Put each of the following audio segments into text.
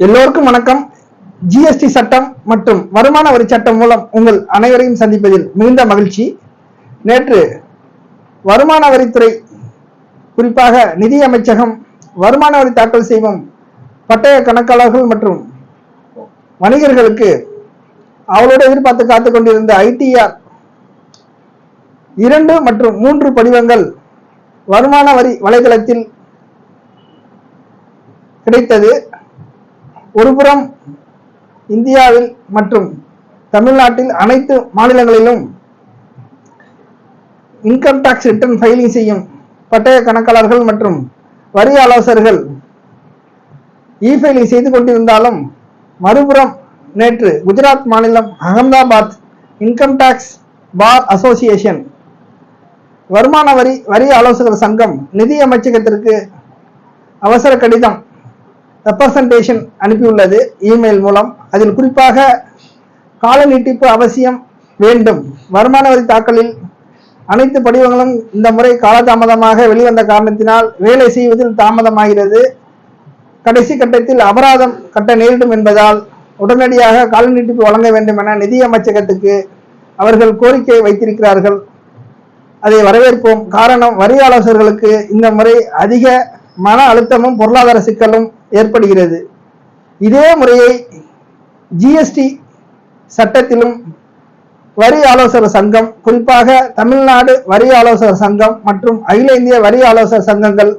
எல்லோருக்கும் வணக்கம். ஜிஎஸ்டி சட்டம் மற்றும் வருமான வரி சட்டம் மூலம் உங்கள் அனைவரையும் சந்திப்பதில் மிகுந்த மகிழ்ச்சி. நேற்று வருமான வரித்துறை குறிப்பாக நிதி அமைச்சகம் வருமான வரி தாக்கல் செய்யும் பட்டய கணக்காளர்கள் மற்றும் வணிகர்களுக்கு அவளோடு எதிர்பார்த்து காத்துக் கொண்டிருந்த ஐடிஆர் இரண்டு மற்றும் மூன்று படிவங்கள் வருமான வரி வலைதளத்தில் கிடைத்தது. ஒருபுறம் இந்தியாவில் மற்றும் தமிழ்நாட்டில் அனைத்து மாநிலங்களிலும் இன்கம் டாக்ஸ் ரிட்டர்ன் ஃபைலிங் செய்யும் பட்டய கணக்காளர்கள் மற்றும் வரி ஆலோசகர்கள் இ ஃபைலிங் செய்து கொண்டிருந்தாலும் மறுபுறம் நேற்று குஜராத் மாநிலம் Ahmedabad income tax bar association வருமான வரி வரி ஆலோசகர் சங்கம் நிதி அமைச்சகத்திற்கு அவசர கடிதம் ரெப்ரசன்டேஷன் அனுப்பியுள்ளது இமெயில் மூலம். அதில் குறிப்பாக கால நீட்டிப்பு அவசியம் வேண்டும். வருமான வரி தாக்கலில் அனைத்து படிவங்களும் இந்த முறை காலதாமதமாக வெளிவந்த காரணத்தினால் வேலை செய்வதில் தாமதமாகிறது. கடைசி கட்டத்தில் அபராதம் கட்ட நேரிடும் என்பதால் உடனடியாக கால நீட்டிப்பு வழங்க வேண்டும் என நிதி அமைச்சகத்துக்கு அவர்கள் கோரிக்கை வைத்திருக்கிறார்கள். அதை வரவேற்போம். காரணம் வரி ஆலோசகர்களுக்கு இந்த முறை அதிக மன அழுத்தமும் பொருளாதார சிக்கலும் ஏற்படுகிறது. இதே முறையை ஜிஎஸ்டி சட்டத்திலும் வரி ஆலோசகர் சங்கம் குறிப்பாக தமிழ்நாடு வரி ஆலோசகர் சங்கம் மற்றும் அகில இந்திய வரி ஆலோசகர் சங்கங்கள்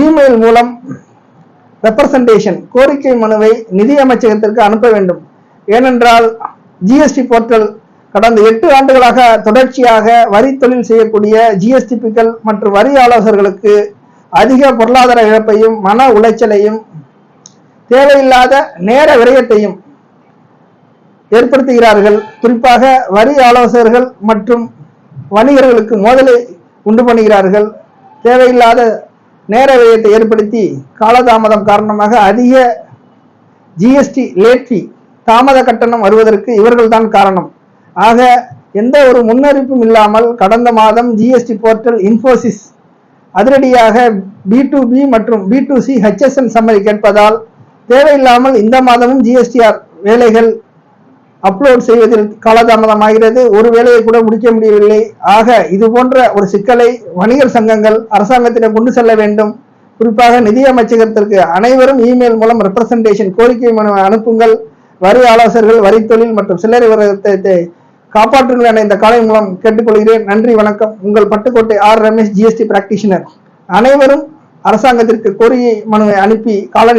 இமெயில் மூலம் ரெப்ரசன்டேஷன் கோரிக்கை மனுவை நிதி அமைச்சகத்திற்கு அனுப்ப வேண்டும். ஏனென்றால் ஜிஎஸ்டி போர்ட்டல் கடந்த எட்டு ஆண்டுகளாக தொடர்ச்சியாக வரி தொழில் செய்யக்கூடிய ஜிஎஸ்டிபிக்கள் மற்றும் வரி ஆலோசகர்களுக்கு அதிக பொருளாதார இழப்பையும் மன உளைச்சலையும் தேவையில்லாத நேர விரயத்தையும் ஏற்படுத்துகிறார்கள். குறிப்பாக வரி ஆலோசகர்கள் மற்றும் வணிகர்களுக்கு மோதலை உண்டு பண்ணுகிறார்கள். தேவையில்லாத நேர விரயத்தை ஏற்படுத்தி காலதாமதம் காரணமாக அதிக ஜிஎஸ்டி லேட் ஃபீ தாமத கட்டணம் வருவதற்கு இவர்கள்தான் காரணம். ஆக எந்த ஒரு முன்னறிப்பும் இல்லாமல் கடந்த மாதம் ஜிஎஸ்டி போர்ட்டல் இன்ஃபோசிஸ் அதிரடியாக பி டு பி மற்றும் பி டு சி ஹெச்எஸ்என் சம்மதி கேட்பதால் தேவையில்லாமல் இந்த மாதமும் ஜிஎஸ்டிஆர் வேலைகள் அப்லோட் செய்வதில் காலதாமதமாகிறது. ஒரு வேலையை கூட முடிக்க முடியவில்லை. ஆக இது போன்ற ஒரு சிக்கலை வணிகர் சங்கங்கள் அரசாங்கத்திடம் கொண்டு செல்ல வேண்டும். குறிப்பாக நிதியமைச்சகத்திற்கு அனைவரும் இமெயில் மூலம் ரெப்ரசன்டேஷன் கோரிக்கை மனு அனுப்புங்கள். வரி ஆலோசகர்கள் வரி தொழில் மற்றும் சில்லறை வர்த்தகத்தை காப்பாற்றுங்கள் என இந்த காலை மூலம் கேட்டுக்கொள்கிறேன். நன்றி வணக்கம். உங்கள் Pattukkottai R. Ramesh GST practitioner அனைவரும் அரசாங்கத்திற்கு கோரிய மனுவை அனுப்பி கால